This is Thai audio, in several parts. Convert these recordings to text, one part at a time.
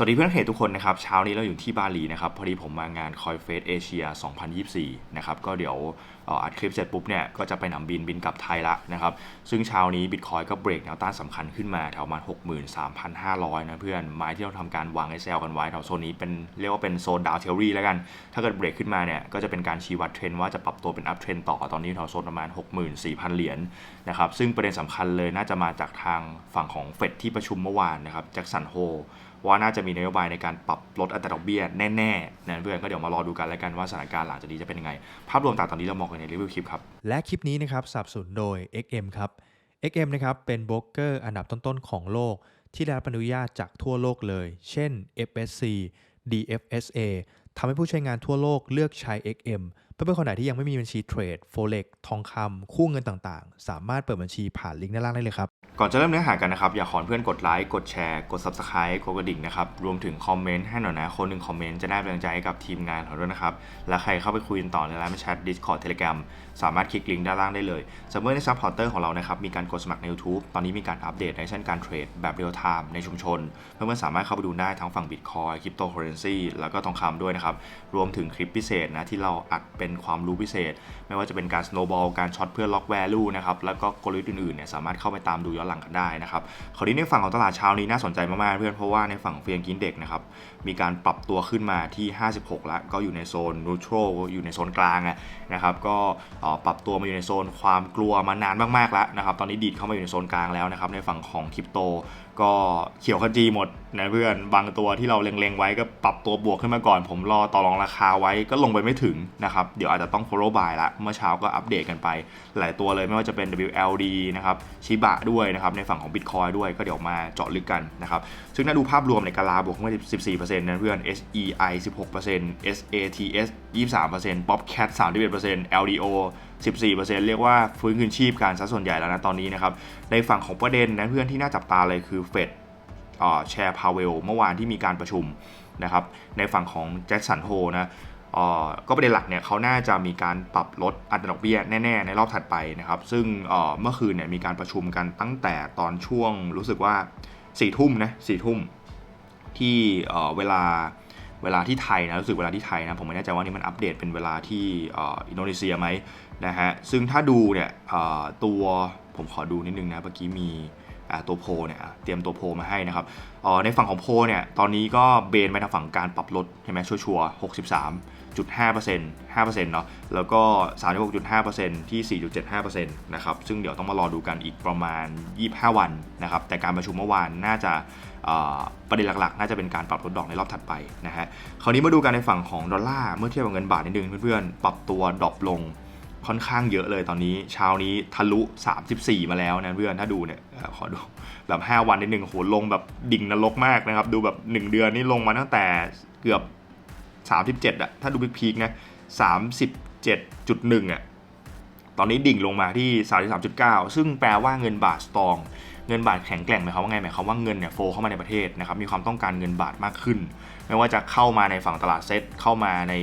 สวัสดีเพื่อนเพจทุกคนนะครับ เช้านี้เราอยู่ที่บาหลีนะครับ พอดีผมมางานคอยเฟสเอเชีย2024 นะครับ ก็เดี๋ยวอัดคลิปเสร็จปุ๊บเนี่ย ก็จะไปหนำบินบินกลับไทยละนะครับ ซึ่งเช้านี้บิตคอยก็เบรกแนวต้านสำคัญขึ้นมาแถวประมาณ 63,500 นะเพื่อนไม้ที่เราทำการวางไอเซลกันไว้แถวโซนนี้เป็นเรียกว่าเป็นโซนดาวเทอรี่แล้วกัน ถ้าเกิดเบรกขึ้นมาเนี่ยก็จะเป็นการชี้วัดเทรนด์ว่าจะปรับตัวเป็นอัพเทรนต่อตอนนี้แถวโซนประมาณ 64,000 เหรียญนะครับซึ่งประเด็นสำคัญเลยน่าจะมาจากทางฝั่งของเฟดที่ประชุมเมื่อวานนะครับแจ็คสันโฮ ว่าน่าจะมีนโยบายในการปรับลดอัตราดอกเบี้ยแน่ๆนะเพื่อนก็เดี๋ยวมารอดูกันแล้วกันว่าสถานการณ์หลังจากนี้จะเป็นยังไง ภาพรวมต่างตอนนี้เรามองกันในรีวิวคลิปครับ และคลิปนี้นะครับสับสนุนโดย XM ครับ XM นะครับเป็นโบรกเกอร์อันดับต้นๆของโลก ที่ได้รับอนุญาตจากทั่วโลกเลย เช่น FSC DFSA ทำให้ผู้ใช้งานทั่วโลกเลือกใช้ XM เพื่อนๆคนไหนที่ยังไม่มีบัญชีเทรด Forex ทองคำคู่เงินต่างๆ สามารถเปิดบัญชีผ่านลิงก์ด้านล่างได้เลยครับ ก่อนจะเริ่มเนื้อหากันนะครับ อยากขอเพื่อนกดไลค์กดแชร์กด Subscribe กดกระดิ่งนะครับ รวมถึงคอมเมนต์ให้หน่อยนะ คนหนึ่งคอมเมนต์จะได้เป็นกำลังใจให้กับทีมงานของเราด้วยนะครับ และใครเข้าไปคุยกันต่อในไลน์แชท Discord Telegram สามารถคลิกลิงก์ด้านล่างได้เลยสำหรับในซัพพอร์เตอร์ของเรานะครับมีการกดสมัครใน YouTube ตอนนี้มีการอัปเดตในเช่นการเทรดแบบเรียลไทม์ในชุมชนเพื่อนๆสามารถเข้าไปดูได้ทั้งฝั่ง Bitcoin Cryptocurrency แล้วก็ทองคำด้วยนะครับรวมถึงคลิปพิเศษนะที่เราอัดเป็นความรู้พิเศษ ไม่ว่าจะเป็นการ snowball การช็อตเพื่อล็อก value นะครับแล้วก็กลยุทธ์อื่นๆเนี่ยสามารถเข้าไปตามดูย้อนหลังกันได้นะครับคราวนี้ในฝั่งของตลาดเช้านี้น่าสนใจมากๆเพื่อนเพราะว่าในฝั่งเฟียงกินเด็กนะครับมีการปรับตัวขึ้นมาที่ 56 แล้วก็อยู่ในโซนนูโตรอยู่ในโซนกลางนะครับก็ปรับตัวมาอยู่ในโซนความกลัวมานานมากๆแล้วนะครับตอนนี้ดีดเข้ามาอยู่ในโซนกลางแล้วนะครับในฝั่งของคริปโต ก็เขียวขจีหมดนะเพื่อนบางตัวที่เราเล็งๆไว้ก็ปรับตัวบวกขึ้นมาก่อน ผมรอต่อรองราคาไว้ก็ลงไปไม่ถึงนะครับ เดี๋ยวอาจจะต้อง follow buy ละ เมื่อเช้าก็อัปเดตกันไป หลายตัวเลยไม่ว่าจะเป็น WLD นะครับชิบะด้วยนะครับ ในฝั่งของ Bitcoin ด้วยก็เดี๋ยวมาเจาะลึกกันนะครับ ซึ่งถ้าดูภาพรวมในกาลาบวกขึ้นมา 14%นะเพื่อน SEI 16% SATS 23% PopCat 31% LDO 14%เรียกว่าฟื้นคืนชีพการซะส่วนใหญ่แล้วนะตอนนี้นะครับ ในฝั่งของประเด็นนะเพื่อนที่น่าจับตาเลยคือเฟดแชร์พาวเวลเมื่อวานที่มีการประชุมนะครับ ในฝั่งของแจ็คสันโฮนะก็ประเด็นหลักเนี่ยเขาน่าจะมีการปรับลดอัตราดอกเบี้ยแน่ ๆ ในรอบถัดไปนะครับ ซึ่งเมื่อคืนเนี่ยมีการประชุมกันตั้งแต่ตอนช่วงรู้สึกว่าสี่ทุ่มนะสี่ทุ่มที่เวลา เวลาที่ไทยนะรู้สึกเวลาที่ไทยนะผมไม่แน่ใจว่านี่มันอัปเดตเป็นเวลาที่อินโดนีเซียไหมนะฮะซึ่งถ้าดูเนี่ยตัวผมขอดูนิดนึงนะเมื่อกี้มีตัวโพเนี่ยเตรียมตัวโพมาให้นะครับในฝั่งของโพเนี่ยตอนนี้ก็เบนไปทางฝั่งการปรับลดใช่ไหมชัวร์ๆ 63.5% 5%เนาะแล้วก็ 36.5%ที่ 4.75%นะครับซึ่งเดี๋ยวต้องมารอดูกันอีกประมาณ 25 วันนะครับแต่การประชุมเมื่อวานน่าจะประเด็นหลักๆ น่าจะเป็นการปรับลดดอกในรอบถัดไปนะฮะคราวนี้มาดูกันในฝั่งของดอลลาร์เมื่อเทียบกับเงินบาทนิดนึงเพื่อนๆ ปรับตัวดรอปลงค่อนข้างเยอะเลยตอนนี้เช้านี้ทะลุ 34 มาแล้วนะเพื่อนถ้าดูเนี่ยขอดูแบบ 5 วันนิดนึงโหลงแบบดิ่งนรกมากนะครับ ดูแบบ 1 เดือนนี่ลงมาตั้งแต่เกือบ 37อะถ้าดูพีคๆนะ37.1อะตอนนี้ดิ่งลงมาที่ 33.9 ซึ่งแปลว่าเงินบาทสตรอง เงินบาทแข็งแกร่งหมายความว่าไงหมายความว่าเงินเนี่ยโฟเข้ามาในประเทศนะครับมีความต้องการเงินบาทมากขึ้น ไม่ว่าจะเข้ามาในฝั่งตลาดเซ็ตเข้ามาใน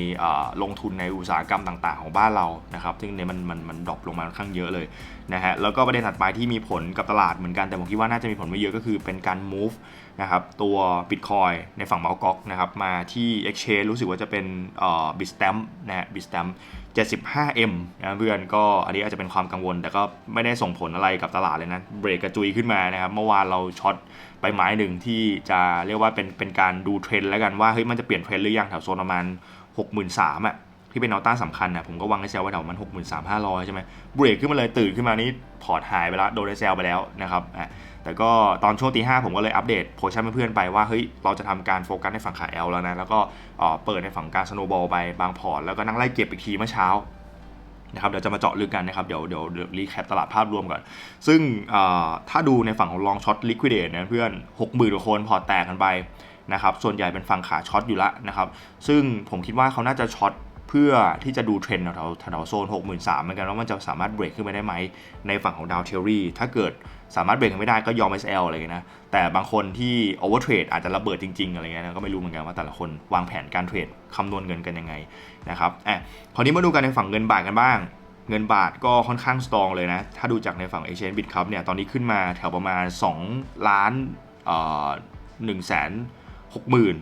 ลงทุนในอุตสาหกรรมต่างๆ ของบ้านเรานะครับซึ่งเนี่ยมันมันมันดรอปลงมาค่อนข้างเยอะเลยนะฮะแล้วก็ประเด็นถัดไปที่มีผลกับตลาดเหมือนกันแต่ผมคิดว่าน่าจะมีผลไม่เยอะก็คือเป็นการ move นะครับตัว Bitcoin ในฝั่งเมาส์ก๊อกนะครับมาที่ Exchange รู้สึกว่าจะเป็นเอ่อ Bitstamp นะฮะ Bitstamp 75M นะเพื่อนก็อันนี้อาจจะเป็นความกังวล แต่ก็ไม่ได้ส่งผลอะไรกับตลาดเลยนะ เบรกกระจุยขึ้นมานะครับ เมื่อวานเราช็อตไปไม้หนึ่งที่จะเรียกว่าเป็นเป็นการดูเทรนด์แล้วกันว่าเฮ้ยมันจะเปลี่ยนเทรนด์หรือยังแถวโซนประมาณ 63,000อะ ที่เป็นแนวต้านสำคัญนะผมก็วางในเซลไว้แถวมัน63,500 ใช่ไหมเบรกขึ้นมาเลยตื่นขึ้นมานี้พอร์ตหายไปแล้วโดนในเซลไปแล้วนะครับอะแต่ก็ตอนช่วงตีห้าผมก็เลยอัปเดตโพชั่นเพื่อนๆไปว่าเฮ้ยเราจะทำการโฟกัสในฝั่งขา L แล้วนะแล้วก็เปิดในฝั่งการสโนบอลไปบางพอร์ตแล้วก็นั่งไล่เก็บอีกทีเมื่อเช้านะครับเดี๋ยวจะมาเจาะลึกกันนะครับเดี๋ยวเดี๋ยวรีแคปตลาดภาพรวมก่อน ซึ่งถ้าดูในฝั่งของลองช็อตลิควิดเดตนะเพื่อน60,000กว่าคนพอร์ตแตกกันไปนะครับส่วนใหญ่เป็นฝั่งขาช็อตอยู่ละนะครับซึ่งผมคิดว่าเขาน่าจะช็อต พื่อที่จะดูเทรนด์แถวๆแถวโซน 63,000เหมือนกันว่ามันจะสามารถเบรกขึ้นไปได้ไหม ในฝั่งของดาวเทอรี่ถ้าเกิดสามารถเบรกไม่ได้ก็ยอม SL อะไรเงี้ยนะ แต่บางคนที่โอเวอร์เทรดอาจจะระเบิดจริง ๆ อะไรเงี้ยนะก็ไม่รู้เหมือนกันว่าแต่ละคนวางแผนการเทรดคำนวณเงินกันยังไงนะครับอะคราวนี้มาดูกันในฝั่งเงินบาทกันบ้าง เงินบาทก็ค่อนข้างสตรองเลยนะ ถ้าดูจากในฝั่ง Exchange Bit ครับเนี่ยตอนนี้ขึ้นมาแถวประมาณ 2 ล้านเอ่อ1แสน60,000น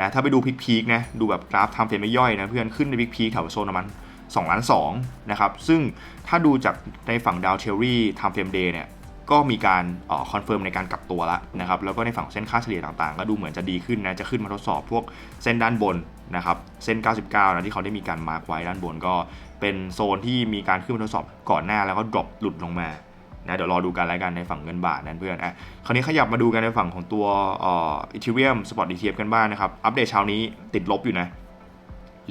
ะถ้าไปดูพีคๆนะดูแบบกราฟทำเฟรมไม่ย่อยนะเพื่อนขึ้นในพีคๆแถวโซนประมาณ2ล้าน2นะครับซึ่งถ้าดูจากในฝั่งดาวเทอรี่ทำเฟรมเดย์เนี่ยก็มีการคอนเฟิร์มในการกลับตัวแล้วนะครับแล้วก็ในฝั่งเส้นค่าเฉลี่ยต่างๆ ก็ดูเหมือนจะดีขึ้นนะจะขึ้นมาทดสอบพวกเส้นด้านบนนะครับเส้น 99 นะที่เขาได้มีการมาร์กไว้ด้านบนก็เป็นโซนที่มีการขึ้นมาทดสอบก่อนหน้าแล้วก็ดรอปหลุดลงมา นะเดี๋ยวรอดูกันแล้วกันในฝั่งเงินบาทนั้นเพื่อนอะคราวนี้ขยับมาดูกันในฝั่งของตัวเอ่ออีเทเรียมสปอร์ตดีเทียกันบ้างนะครับ อัปเดตเช้านี้ติดลบอยู่นะ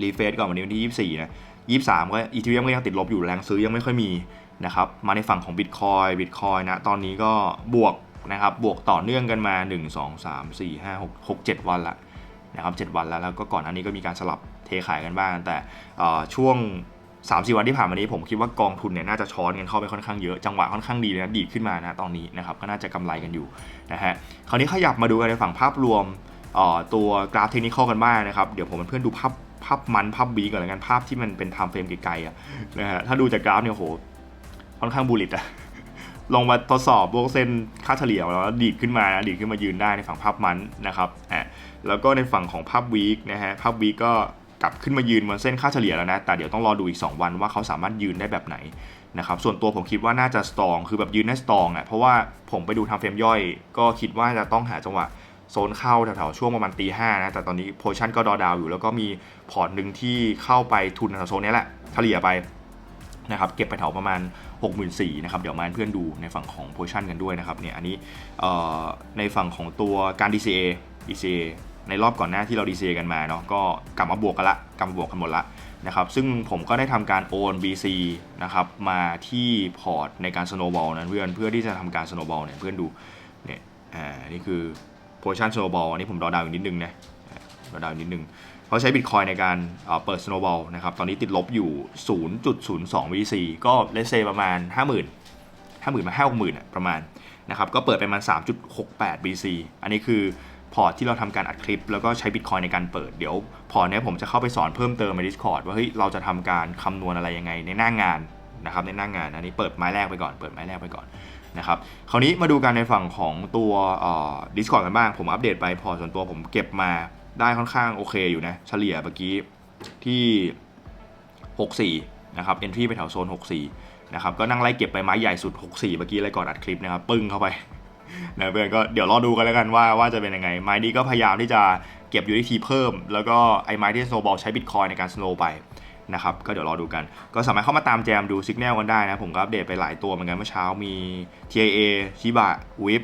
รีเฟซก่อนวันนี้วันที่ 24นะ23 ก็อีเทเรียมก็ยังติดลบอยู่แรงซื้อยังไม่ค่อยมีนะครับมาในฝั่งของ Bitcoin Bitcoin นะตอนนี้ก็บวกนะครับบวกต่อเนื่องกันมา 1 2 3 4 5 6 6 7 วันละนะครับ7วันแล้วแล้วก็ก่อนอันนี้ก็มีการสลับเทขายกันบ้าง แต่ช่วง 3 4วันที่ผ่านมานี้ผมคิดว่ากองทุนเนี่ยน่าจะช้อนกันเข้าไปค่อนข้างเยอะจังหวะค่อนข้างดีเลยนะดีขึ้นมานะตอนนี้นะครับก็น่าจะกำไรกันอยู่นะฮะคราวนี้ขยับมาดูกันในฝั่งภาพรวมตัวกราฟเทคนิคกันบ้างนะครับเดี๋ยวผมเพื่อนดูภาพภาพมันภาพบีก่อนแล้วกันภาพที่มันเป็นไทม์เฟรมไกลๆอะนะฮะถ้าดูจากกราฟเนี่ยโหค่อนข้างบูลลิตอะลงมาทดสอบพวกเส้นค่าเฉลี่ยแล้วดีดขึ้นมานะดีดขึ้นมายืนได้ในฝั่งภาพมันนะครับอะแล้วก็ในฝั่งของภาพวีคนะฮะภาพวีคก็ กลับขึ้นมายืนบนเส้นค่าเฉลี่ยแล้วนะ แต่เดี๋ยวต้องรอดูอีก 2 วันว่าเขาสามารถยืนได้แบบไหนนะครับ ส่วนตัวผมคิดว่าน่าจะสตรอง คือแบบยืนได้สตรองอะ เพราะว่าผมไปดูทำเฟรมย่อย ก็คิดว่าจะต้องหาจังหวะโซนเข้าแถวๆช่วงประมาณตีห้านะ แต่ตอนนี้โพชั่นก็ดอดาวอยู่ แล้วก็มีพอร์ตหนึ่งที่เข้าไปทุนแถวโซนนี้แหละ เฉลี่ยไปนะครับ เก็บไปแถวประมาณ 64,000นะครับ เดี๋ยวมาเพื่อนดูในฝั่งของโพชั่นกันด้วยนะครับ เนี่ย อันนี้ในฝั่งของตัวการ DCA DCA ในรอบก่อนหน้าที่เรา DCA กันมาเนาะก็กลับมาบวกกันละกลับมาบวกกันหมดละนะครับซึ่งผมก็ได้ทำการโอน BC นะครับมาที่พอร์ตในการ snowball นะเพื่อนเพื่อที่จะทำการ snowball เนี่ยเพื่อนดูเนี่ยอ่านี่คือ position snowball อันนี้ผมรอดาวอีกนิดนึงนะรอดาวอีกนิดนึงเขาใช้ Bitcoin ในการเปิด Snowball นะครับตอนนี้ติดลบอยู่ 0.02 VC ก็เลเซประมาณ 50,000 50,000มา50,000อะประมาณนะครับก็เปิดไปประมาณ 3.68 VC อันนี้คือ พอร์ตที่เราทำการอัดคลิป แล้วก็ใช้ Bitcoin ในการเปิดเดี๋ยวพอร์ตนี้ผมจะเข้าไปสอนเพิ่มเติมใน Discord ว่าเฮ้ยเราจะทำการคำนวณอะไรยังไงในหน้างงานนะครับในหน้างงานอันนี้เปิดไม้แรกไปก่อนเปิดไม้แรกไปก่อนนะครับคราวนี้มาดูกันในฝั่งของตัวเอ่อ Discord กันบ้าง ผมอัปเดตไปพอส่วนตัวผมเก็บมาได้ค่อนข้างโอเคอยู่นะเฉลี่ยเมื่อกี้ที่ 64 นะครับ entry ไปแถวโซน 64 นะครับ ก็นั่งไล่เก็บไปไม้ใหญ่สุด 64 เมื่อกี้เลยก่อนอัดคลิปนะครับ ปึ้งเข้าไป นะเพื่อนก็เดี๋ยวรอดูกันแล้วกันว่าว่าจะเป็นยังไง ไม้นี้ก็พยายามที่จะเก็บ USDT เพิ่ม แล้วก็ไอ้ไม้ที่ snowball ใช้ Bitcoin ในการ snow ไปนะครับก็เดี๋ยวรอดูกัน ก็สามารถเข้ามาตามแจมดูสัญญาณกันได้นะ ผมก็อัปเดตไปหลายตัวเหมือนกันเมื่อเช้ามี TIA Shiba WIP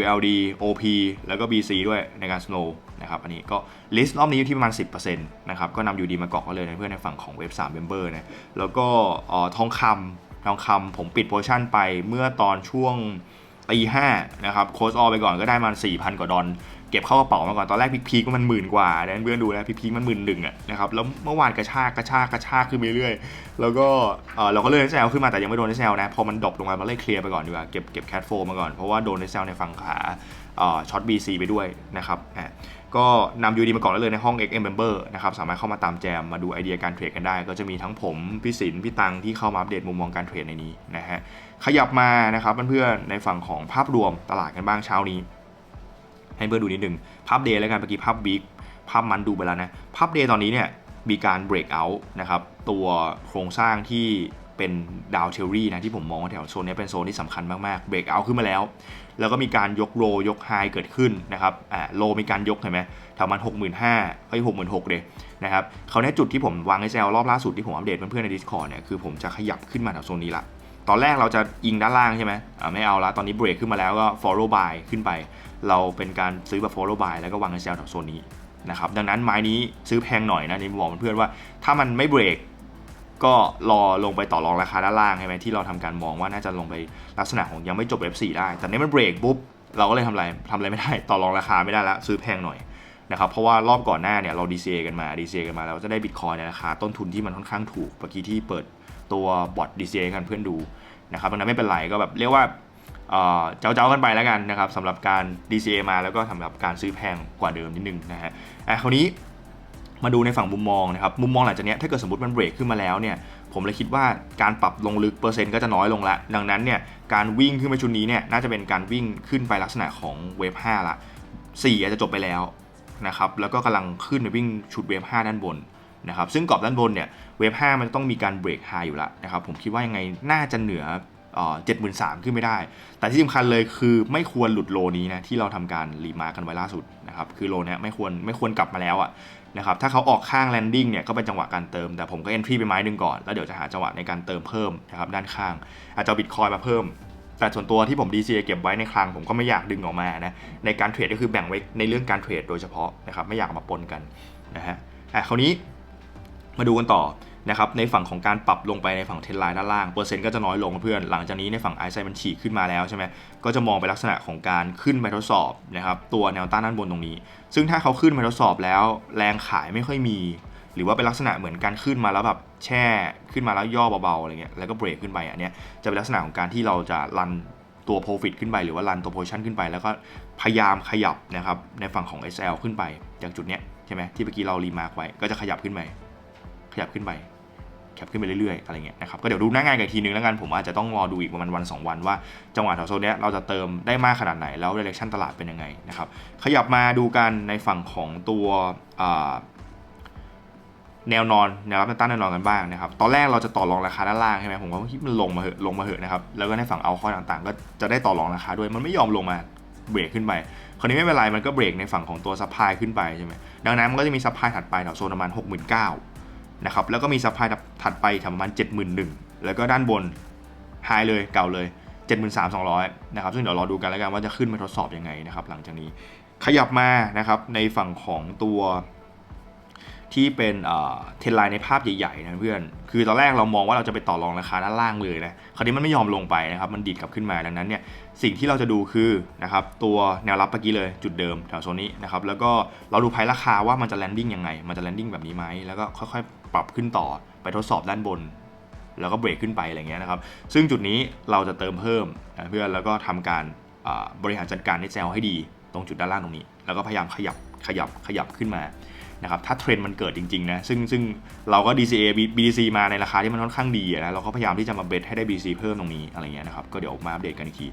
WLD OP แล้วก็ BC ด้วยในการ snow นะครับอันนี้ก็ list รอบนี้อยู่ที่ประมาณ 10%นะครับก็นำ UD มาเกาะกันเลยนะเพื่อนในฝั่งของเว็บ3 member นะแล้วก็ออทองคำทองคำผมปิดโพชั่นไปเมื่อตอนช่วง ตีห้านะครับโคสออไปก่อนก็ได้มา 4,000 กว่าดอลเก็บเข้ากระเป๋ามาก่อนตอนแรกพีคๆก็มันหมื่นกว่านเพื่อนดูนะพีคๆมันหมื่นหนึ่งอะนะครับแล้วเมื่อวานกระชากกระชากกระชากขึ้นไปเรื่อยๆแล้วก็เออเราก็เลื่อนเซลขึ้นมาแต่ยังไม่โดนเซลนะพอมันดรอปลงมาเราเลยเคลียร์ไปก่อนดีกว่าเก็บเก็บแคทโฟมาก่อนเพราะว่าโดนเซลในฝั่งขาช็อตบีซีไปด้วยนะครับอะ ก็นำ UD มาก่อนได้เลยในห้อง XM Member นะครับสามารถเข้ามาตามแจมมาดูไอเดียการเทรดกันได้ ก็จะมีทั้งผมพี่สินพี่ตังที่เข้ามาอัปเดตมุมมองการเทรดในนี้นะฮะขยับมานะครับเพื่อนๆในฝั่งของภาพรวมตลาดกันบ้างเช้านี้ ให้เพื่อนดูนิดหนึ่งภาพเดย์แล้วกันเมื่อกี้ภาพวีคภาพมันดูไปแล้วนะภาพเดย์ตอนนี้เนี่ยมีการ break out นะครับตัวโครงสร้างที่เป็นดาวเทอรี่นะที่ผมมองว่าแถวโซนนี้เป็นโซนที่สำคัญมากๆ break out ขึ้นมาแล้ว แล้วก็มีการยกโลยกไฮเกิดขึ้นนะครับอ่าโลมีการยกเห็นไหมแถวมันหกหมื่นห้าเอ้ยหกหมื่นหกเลยนะครับเขาในจุดที่ผมวางไอเซลรอบล่าสุดที่ผมอัปเดตเพื่อนๆใน Discord เนี่ยคือผมจะขยับขึ้นมาแถวโซนนี้ละตอนแรกเราจะอิงด้านล่างใช่ไหมอ่าไม่เอาละตอนนี้เบรกขึ้นมาแล้วก็ follow by ขึ้นไป เราเป็นการซื้อแบบ follow by แล้วก็วางในเซลแถวโซนนี้นะครับดังนั้นไม้นี้ซื้อแพงหน่อยนะนี่บอกเพื่อนๆว่าถ้ามันไม่เบรก ก็รอลงไปต่อรองราคาด้านล่างใช่ไหมที่เราทำการมองว่าน่าจะลงไปลักษณะของยังไม่จบ F4 ได้ แต่นี้มันเบรกปุ๊บเราก็เลยทำอะไรทำอะไรไม่ได้ต่อรองราคาไม่ได้แล้วซื้อแพงหน่อยนะครับเพราะว่ารอบก่อนหน้าเนี่ยเรา DCA กันมา DCA กันมาเราจะได้บิตคอยในราคาต้นทุนที่มันค่อนข้างถูกเมื่อกี้ที่เปิดตัวบอท DCA กันเพื่อนดูนะครับดังนั้นไม่เป็นไรก็แบบเรียกว่าเอ่อเจ้าๆกันไปแล้วกันนะครับสำหรับการ DCA มาแล้วก็สำหรับการซื้อแพงกว่าเดิมนิดนึงนะฮะอะคราวนี้ มาดูในฝั่งมุมมองนะครับมุมมองหลังจากนี้ถ้าเกิดสมมติมันเบรกขึ้นมาแล้วเนี่ยผมเลยคิดว่าการปรับลงลึกเปอร์เซ็นต์ก็จะน้อยลงละ ดังนั้นเนี่ยการวิ่งขึ้นไปชุดนี้เนี่ยน่าจะเป็นการวิ่งขึ้นไปลักษณะของเวฟ5ละ4อาจจะจบไปแล้วนะครับแล้วก็กำลังขึ้นไปวิ่งชุดเวฟ5ด้านบนนะครับซึ่งกรอบด้านบนเนี่ยเวฟ5มันต้องมีการเบรกไฮอยู่ล้วนะครับผมคิดว่ายังไงน่าจะเหนือเจ็ดหมื่นสามขึ้นไม่ได้ แต่ที่สำคัญเลยคือไม่ควรหลุดโลนี้นะที่เราทำการรีมาร์กันไว้ล่าสุดนะครับคือโลนี้ไม่ควรไม่ควรกลับมาแล้วอะ นะครับถ้าเขาออกข้างแลนดิ้งเนี่ยก็เป็นจังหวะการเติม แต่ผมก็เอนทรีไปไม้หนึ่งก่อน แล้วเดี๋ยวจะหาจังหวะในการเติมเพิ่มนะครับด้านข้าง อาจจะเอาบิตคอยมาเพิ่ม แต่ส่วนตัวที่ผม DCA เก็บไว้ในคลังผมก็ไม่อยากดึงออกมานะในการเทรดก็คือแบ่งไว้ในเรื่องการเทรดโดยเฉพาะนะครับไม่อยากมาปนกันนะฮะอะคราวนี้มาดูกันต่อ นะครับในฝั่งของการปรับลงไปในฝั่งเทนไลน์ด้านล่างเปอร์เซ็นต์ก็จะน้อยลงเพื่อน หลังจากนี้ในฝั่งไอซ์ไซมันฉีกขึ้นมาแล้วใช่ไหมก็จะมองไปลักษณะของการขึ้นไปทดสอบนะครับตัวแนวต้านด้านบนตรงนี้ ซึ่งถ้าเขาขึ้นไปทดสอบแล้ว แรงขายไม่ค่อยมี หรือว่าเป็นลักษณะเหมือนการขึ้นมาแล้วแบบแช่ขึ้นมาแล้วย่อเบาๆอะไรเงี้ยแล้วก็เบรกขึ้นไปอันเนี้ยจะเป็นลักษณะของการที่เราจะรันตัว profit ขึ้นไปหรือว่ารันตัว position ขึ้นไปแล้วก็พยายามขยับนะครับในฝั่งของ SL ขึ้นไปจากจุดเนี้ยใช่ไหมที่เมื่อกี้เรารีมาร์กไว้ก็จะขยับขึ้นไปขยับขึ้นไป ขยับขึ้นไปเรื่อยๆอะไรเงี้ยนะครับก็เดี๋ยวดูหน้างานกันทีนึงแล้วกันผมอาจจะต้องรอดูอีกประมาณวันสองวันว่าจังหวะแถวโซนเนี้ยเราจะเติมได้มากขนาดไหนแล้ว direction ตลาดเป็นยังไงนะครับขยับมาดูกันในฝั่งของตัวแนวนอนแนวรับแนวต้านแนวนอนกันบ้างนะครับตอนแรกเราจะต่อรองราคาด้านล่างใช่ไหมผมก็คิดมันลงมาเหอะลงมาเหอะนะครับแล้วก็ในฝั่งเอาข้อต่างๆ ก็จะได้ต่อรองราคาด้วยมันไม่ยอมลงมาเบรกขึ้นไปคราวนี้ไม่เป็นไรมันก็เบรกในฝั่งของตัวซัพพลายขึ้นไปใช่ไหมดังนั้นมันก็จะมีซัพพลายถัดไปแถวโซนประมาณ 6 9 0 0 นะครับแล้วก็มีซัพพลายถัดไปประมาณ71,000 แล้วก็ด้านบนไฮเลยเก่าเลย 73,200 นะครับซึ่งเดี๋ยวรอดูกันแล้วกันว่าจะขึ้นมาทดสอบยังไงนะครับหลังจากนี้ขยับมานะครับในฝั่งของตัว ที่เป็นเทรนไลน์ในภาพใหญ่ๆนะเพื่อน คือตอนแรกเรามองว่าเราจะไปต่อรองราคาด้านล่างเลยนะ คราวนี้มันไม่ยอมลงไปนะครับ มันดีดกลับขึ้นมา ดังนั้นเนี่ย สิ่งที่เราจะดูคือนะครับตัวแนวรับเมื่อกี้เลยจุดเดิมแถวโซนนี้นะครับ แล้วก็เราดูไพ่ราคาว่ามันจะแลนดิ้งยังไง มันจะแลนดิ้งแบบนี้ไหม แล้วก็ค่อยๆ ปรับขึ้นต่อไปทดสอบด้านบน แล้วก็เบรกขึ้นไปอะไรเงี้ยนะครับ ซึ่งจุดนี้เราจะเติมเพิ่มนะเพื่อน แล้วก็ทำการบริหารจัดการในแซลให้ดี ตรงจุดด้านล่างตรงนี้ แล้วก็พยายามขยับ ขยับ ขยับขึ้นมา นะครับถ้าเทรนด์มันเกิดจริงๆนะซึ่งซึ่งเราก็ DCA BDC มาในราคาที่มันค่อนข้างดีนะเราก็พยายามที่จะมาเบสให้ได้ BDC เพิ่มตรงนี้อะไรเงี้ยนะครับก็เดี๋ยวมาอัปเดตกันอีกที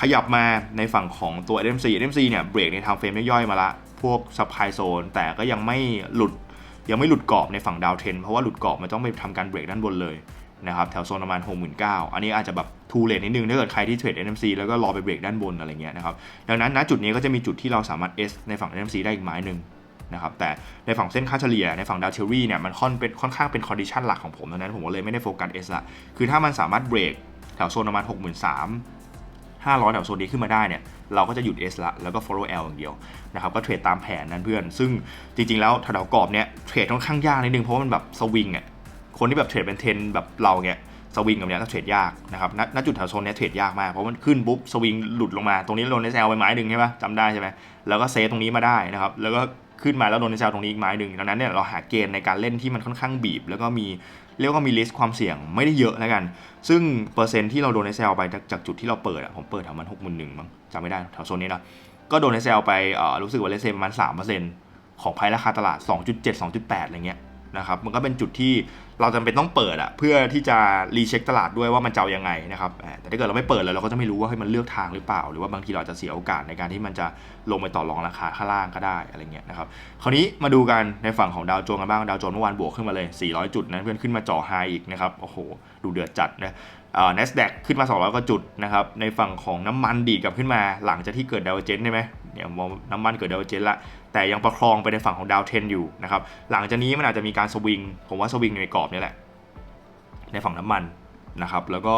ขยับมาในฝั่งของตัว NMC NMC เนี่ยเบรกในทางเฟรมย่อยๆมาละ พวกซับไพโซนแต่ก็ยังไม่หลุดยังไม่หลุดกรอบในฝั่งดาวเทนเพราะว่าหลุดกรอบมันต้องไปทำการเบรกด้านบนเลยนะครับแถวโซนประมาณ 69,000 อันนี้อาจจะแบบทูเลนนิดนึงถ้าเกิดใครที่เทรด NMC แล้วก็รอไปเบรกด้านบนอะไรเงี้ยนะครับ ดังนั้นณจุดนี้ก็จะมีจุดที่เราสามารถ S ในฝั่ง NMC ได้อีกไม้หนึ่ง นะครับแต่ในฝั่งเส้นค่าเฉลี่ยในฝั่งดาวเทอรี่เนี่ยมันค่อนเป็นค่อนข้างเป็นคอนดิชันหลักของผมดังนั้นผมก็เลยไม่ได้โฟกัส S ละคือถ้ามันสามารถเบรกแถวโซนประมาณ6 3 500แถวโซนนี้ขึ้นมาได้เนี่ยเราก็จะหยุด S ละแล้วก็ follow L อย่างเดียวนะครับก็เทรดตามแผนนั้นเพื่อน ซึ่งจริงๆแล้วแถวกรอบเนี่ยเทรดค่อนข้างยากนิดนึงเพราะว่ามันแบบสวิงอะคนที่แบบเทรดเป็นเทนแบบเราเนี่ยสวิงกับเนี้ยก็เทรดยากนะครับณณจุดแถวโซนเนี้ยเทรดยากมากเพราะมันขึ้นปุ๊บสวิงหลุดลงมาตรงนี้โดนในแซลไปไม้หนึ่งใช่ปะจำได้ใช่ไหมแล้วก็เซฟตรงนี้มาได้นะครับแล้วก็ ขึ้นมาแล้วโดนในแซลตรงนี้อีกไม้หนึ่งดังนั้นเนี่ยเราหาเกณฑ์ในการเล่นที่มันค่อนข้างบีบ แล้วก็มีเรียกว่ามีลิสต์ความเสี่ยงไม่ได้เยอะแล้วกัน ซึ่งเปอร์เซ็นต์ที่เราโดนในแซลไปจากจากจุดที่เราเปิดอะผมเปิดแถวมันหกหมื่นหนึ่งมั้งจำไม่ได้แถวโซนนี้นะก็โดนในแซลไปเอ่อรู้สึกว่าเลเซประมาณสามเปอร์เซ็นต์ของไพ่ราคาตลาด 2.7 2.8 อะไรเงี้ย นะครับมันก็เป็นจุดที่เราจำเป็นต้องเปิดอะเพื่อที่จะรีเช็คตลาดด้วยว่ามันจะเอายังไงนะครับแต่ถ้าเกิดเราไม่เปิดเลยเราก็จะไม่รู้ว่าให้มันเลือกทางหรือเปล่า หรือว่าบางทีเราจะเสียโอกาสในการที่มันจะลงไปต่อรองราคาข้างล่างก็ได้อะไรเงี้ยนะครับคราวนี้มาดูกันในฝั่งของดาวโจนส์กันบ้างดาวโจนส์เมื่อวานบวกขึ้นมาเลย 400 จุดนะเพื่อนขึ้นมาจ่อไฮอีกนะครับโอ้โหดูเดือดจัดนะเอ่อ NASDAQ ขึ้นมา 200 กว่าจุดนะครับ ในฝั่งของน้ำมันดีดกลับขึ้นมาหลังจากที่เกิดดาวเจนใช่ไหมเนี่ยมองน้ำมันเกิดดาวเจนละ แต่ยังประคองไปในฝั่งของดาวเทนอยู่นะครับหลังจากนี้มันอาจจะมีการสวิง ผมว่าสวิงในกรอบนี่แหละ ในฝั่งน้ำมันนะครับแล้วก็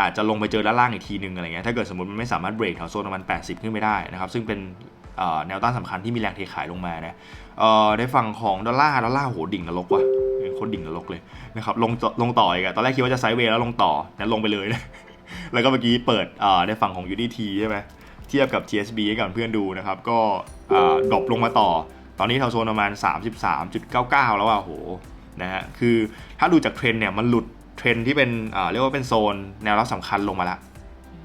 อาจจะลงไปเจอด้านล่างอีกทีนึงอะไรเงี้ยถ้าเกิดสมมติมันไม่สามารถเบรกแถวโซนประมาณ80 ขึ้นไปได้นะครับซึ่งเป็นแนวต้านสำคัญที่มีแรงเทขายลงมานะเอ่อในฝั่งของดอลลาร์ดอลลาร์โหดิ่งนรกว่ะโคนดิ่งนรกเลยนะครับลงต่อลงต่ออีกอะตอนแรกคิดว่าจะไซด์เวย์แล้วลงต่อนั้นลงไปเลยนะแล้วก็เมื่อกี้เปิดในฝั่งของ UDT ใช่ไหม เทียบกับ TSB ให้กับเพื่อนดูนะครับ ก็ดรอปลงมาต่อ ตอนนี้แถวโซนประมาณ 33.99 แล้วอะโหนะฮะคือถ้าดูจากเทรนเนี่ยมันหลุดเทรนที่เป็นเรียกว่าเป็นโซนแนวรับสำคัญลงมาแล้ว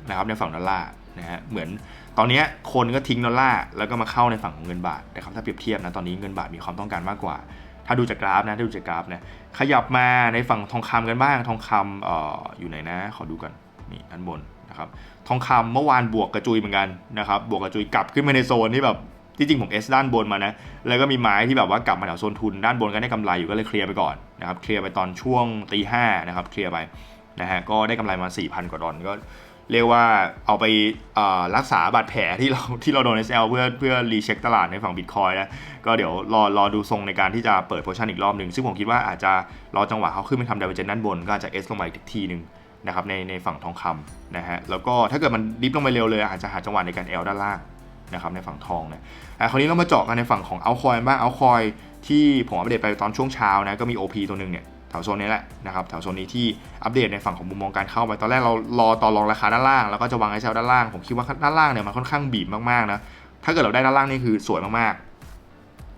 นะครับในฝั่งดอลลาร์นะฮะเหมือนตอนนี้คนก็ทิ้งดอลลาร์แล้วก็มาเข้าในฝั่งของเงินบาทนะครับถ้าเปรียบเทียบนะตอนนี้เงินบาทมีความต้องการมากกว่า ถ้าดูจากกราฟนะถ้าดูจากกราฟนะขยับมาในฝั่งทองคำกันบ้างทองคำอออยู่ไหนนะ ขอดูกันนี่ด้านบนนะครับ ทองคำเมื่อวานบวกกระจุยเหมือนกันนะครับบวกกระจุยกลับขึ้นมาในโซนที่แบบที่จริงผม S ด้านบนมานะแล้วก็มีไม้ที่แบบว่ากลับมาแถวโซนทุนด้านบนก็ได้กำไรอยู่ก็เลยเคลียร์ไปก่อนนะครับเคลียร์ไปตอนช่วงตีห้านะครับเคลียร์ไปนะฮะก็ได้กำไรมา 4,000 กว่าดอลก็เรียกว่าเอาไปรักษาบาดแผลที่เราที่เราโดน SL เพื่อเพื่อรีเช็คตลาดในฝั่งบิตคอยนะก็เดี๋ยวรอรอดูทรงในการที่จะเปิดโพชั่นอีกรอบหนึ่งซึ่งผมคิดว่าอาจจะรอจังหวะเขาขึ้นไปทำดาวเจนด้านบนก็อาจจะ S ลงมาอีกทีหนึ่ง นะครับในในฝั่งทองคำนะฮะแล้วก็ถ้าเกิดมันดิฟลงไปเร็วเลยอาจจะหาจังหวะในการ L ด้านล่างนะครับในฝั่งทองเนะอะคราวนี้เรามาเจาะกันในฝั่งของเอาคอยบ้างเอาคอยที่ผมอัปเดตไปตอนช่วงเช้านะก็มี OP ตัวหนึ่งเนี่ยแถวโซนนี้แหละนะครับแถวโซนนี้ที่อัปเดตในฝั่งของมุมมองการเข้าไปตอนแรกเรารอต่อรองราคาด้านล่างแล้วก็จะวางไอเซลด้านล่างผมคิดว่าด้านล่างเนี่ยมันค่อนข้างบีบมากๆนะถ้าเกิดเราได้ด้านล่างนี่คือสวยมากๆ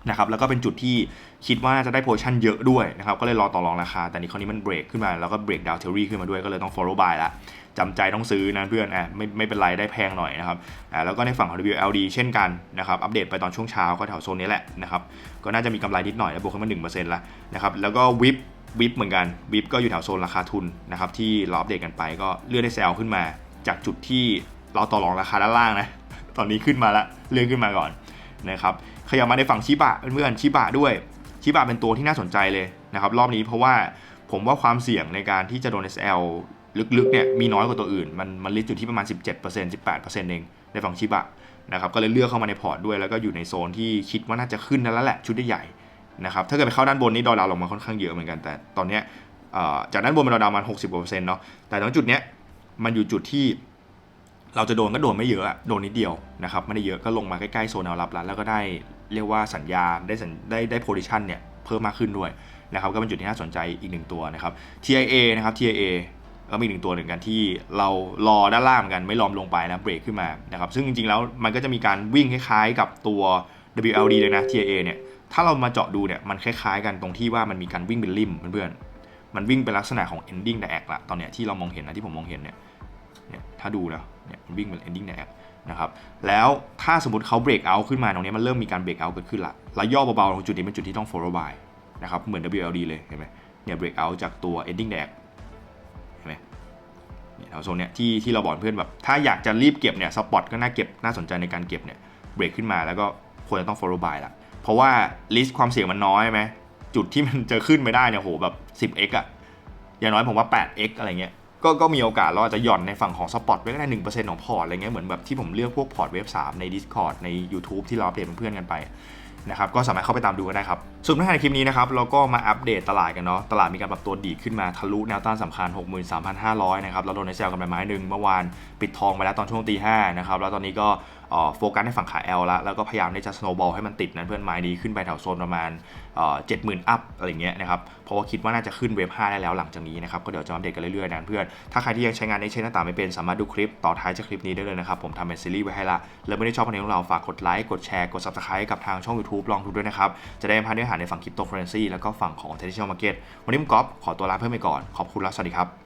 นะครับแล้วก็เป็นจุดที่คิดว่าจะได้โพชั่นเยอะด้วยนะครับก็เลยรอต่อรองราคา แต่นี่คราวนี้มันเบรกขึ้นมาแล้วก็เบรกดาวเทอรี่ขึ้นมาด้วยก็เลยต้อง follow buy ละจำใจต้องซื้อนะเพื่อนอะไม่ไม่เป็นไรได้แพงหน่อยนะครับอ่าแล้วก็ในฝั่งของ WLD เช่นกันนะครับอัปเดตไปตอนช่วงเช้าก็แถวโซนนี้แหละนะครับก็น่าจะมีกำไรนิดหน่อยแล้วบวกขึ้นมา1%ละนะครับแล้วก็วิปวิปเหมือนกันวิปก็อยู่แถวโซนราคาทุนนะครับที่เราอัปเดตกันไปก็เลื่อนได้แซลขึ้นมา จากจุดที่เราต่อรองราคาด้านล่างนะตอนนี้ขึ้นมาละเลื่อนขึ้นมาก่อนนะครับ ขยับมาในฝั่งชิบะเพื่อนๆชิบะด้วยชิบะเป็นตัวที่น่าสนใจเลยนะครับ รอบนี้เพราะว่าผมว่าความเสี่ยงในการที่จะโดน SL ลึกๆเนี่ยมีน้อยกว่าตัวอื่น มันมันลิสต์อยู่ที่ประมาณ 17% 18%เองในฝั่งชิบะนะครับก็เลยเลือกเข้ามาในพอร์ตด้วยแล้วก็อยู่ในโซนที่คิดว่าน่าจะขึ้นนั่นแล้วแหละชุดใหญ่นะครับถ้าเกิดไปเข้าด้านบนนี่ดอลลาร์ลงมาค่อนข้างเยอะเหมือนกันแต่ตอนเนี้ยจากด้านบนเป็นดอลลาร์มัน60กว่าเปอร์เซ็นต์เนาะแต่ตรงจุดเนี้ยมันอยู่จุดที่เราจะโดนก็โดนไม่เยอะโดนนิดเดียวนะครับไม่ได้เยอะก็ลงมาใกล้ๆโซนแนวรับแล้วแล้วก็ได้ เรียกว่าสัญญาได้สัญได้ได้โพซิชันเนี่ยเพิ่มมากขึ้นด้วยนะครับก็เป็นจุดที่น่าสนใจอีกหนึ่งตัวนะครับ TIA นะครับ TIA ก็มีอีกหนึ่งตัวหนึ่งกันที่เรารอด้านล่างกันไม่ลอมลงไปนะเบรกขึ้นมานะครับซึ่งจริงๆแล้วมันก็จะมีการวิ่งคล้ายๆกับตัว WLD เลยนะ TIA เนี่ยถ้าเรามาเจาะดูเนี่ยมันคล้ายๆกันตรงที่ว่ามันมีการวิ่งเป็นริมเพื่อนๆมันวิ่งเป็นลักษณะของ ending diag ละตอนเนี้ยที่เรามองเห็นนะที่ผมมองเห็นเนี่ยเนี่ยถ้าดูนะเนี่ยมันวิ่งเป็น ending ในแอป นะครับแล้วถ้าสมมติเขา break out ขึ้นมาตรงนี้มันเริ่มมีการ break out เกิดขึ้นละแล้วย่อเบาๆตรงจุดนี้เป็นจุดที่ต้อง follow by นะครับเหมือน WLD เลยเห็นไหมเนี่ย break out จากตัว ending ในแอปเห็นไหมเนี่ยแถวโซนเนี้ยที่ที่เราบอกเพื่อนแบบถ้าอยากจะรีบเก็บเนี่ยสปอตก็น่าเก็บน่าสนใจในการเก็บเนี่ย break ขึ้นมาแล้วก็ควรจะต้อง follow by ละเพราะว่า list ความเสี่ยงมันน้อยไหมจุดที่มันจะขึ้นไม่ได้เนี่ยโหแบบ 10x อะอย่างน้อยผมว่า 8x อะไรเงี้ย ก็ก็มีโอกาสเราอาจจะหย่อนในฝั่งของสปอตไว้ก็ได้หนึ่งเปอร์เซ็นต์ของพอร์ตอะไรเงี้ยเหมือนแบบที่ผมเลือกพวกพอร์ตเว็บสามใน Discord ใน YouTube ที่เราอัปเดตเป็นเพื่อนกันไปนะครับก็สามารถเข้าไปตามดูกันได้ครับส่วนในคลิปนี้นะครับเราก็มาอัปเดตตลาดกันเนาะตลาดมีการปรับตัวดีขึ้นมาทะลุแนวต้านสำคัญ 63,500 นะครับเราโดนในเซลกันไปไม้หนึ่งเมื่อวานปิดทองไปแล้วตอนช่วงตีห้านะครับแล้วตอนนี้ก็ โฟกัสในฝั่งขา L แล้วแล้วก็พยายามที่จะ snowball ให้มันติดนั้นเพื่อนไม้นี้ขึ้นไปแถวโซนประมาณเจ็ดหมื่นอัพอะไรเงี้ยนะครับเพราะว่าคิดว่าน่าจะขึ้นเวฟ5ได้แล้วหลังจากนี้นะครับก็เดี๋ยวจะอัปเดตกันเรื่อยๆนะเพื่อนถ้าใครที่ยังใช้งานในเชนหน้าต่างไม่เป็นสามารถดูคลิปต่อท้ายจากคลิปนี้ได้เลยนะครับผมทำเป็นซีรีส์ไว้ให้ละแล้วไม่ได้ชอบคอนเทนต์ของเราฝากกดไลค์กดแชร์กด subscribe กับทางช่อง YouTube ลองดูด้วยนะครับจะได้ไม่พลาดเนื้อหาในฝั่งคริปโตเคอเรนซีแล้วก็ฝั่งของ traditional market วันนี้ผมก๊อฟขอตัวลาเพิ่มไปก่อนขอบคุณและสวัสดีครับ